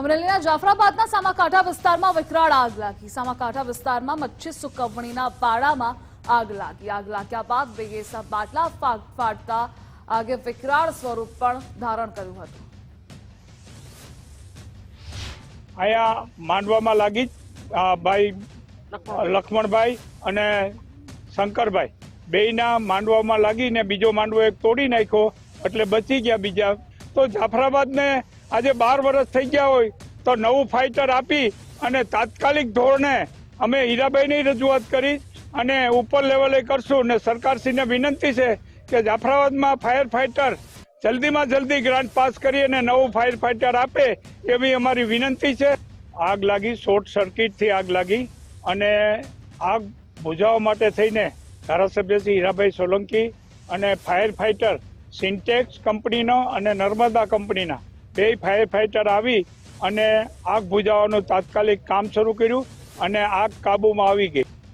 અમરેલીના જાફરાબાદના સામાકાંઠા વિસ્તારમાં વિકરાળ આગ લાગી. સામાકાંઠા વિસ્તારમાં મચ્છી સુકવણીના પાડામાં આગ લાગી. આગ લાગ્યા બાદ બેગેસા બાટલા ફાટતા આગે વિકરાળ સ્વરૂપ પણ ધારણ કર્યું હતું. અહીંયા માંડવામાં લાગી ભાઈ લક્ષ્મણભાઈ અને શંકરભાઈ. બેયના માંડવામાં લાગીને બીજો માંડવો એક તોડી નાખ્યો એટલે બચી ગયા બીજા. તો જાફરાબાદને આજે બાર વર્ષ થઈ ગયા હોય તો નવું ફાઇટર આપી અને તાત્કાલિક ધોરણે અમે હીરાભાઈની રજૂઆત કરી અને ઉપર લેવલે કરશું ને સરકારશ્રીને વિનંતી છે કે જાફરાબાદમાં ફાયર ફાઇટર જલ્દીમાં જલ્દી ગ્રાન્ટ પાસ કરી અને નવું ફાયર ફાઇટર આપે એવી અમારી વિનંતી છે. આગ લાગી શોર્ટ સર્કિટથી આગ લાગી અને આગ બુઝાવવા માટે થઈને ધારાસભ્ય શ્રી હીરાભાઈ સોલંકી અને ફાયર ફાઇટર સિન્ટેક્સ કંપનીનો અને નર્મદા કંપનીના બે ફાયર ફાઇટર આવી અને આગ બુજાવવાનું તાત્કાલિક કામ શરૂ કર્યું અને આગ કાબૂમાં આવી ગઈ.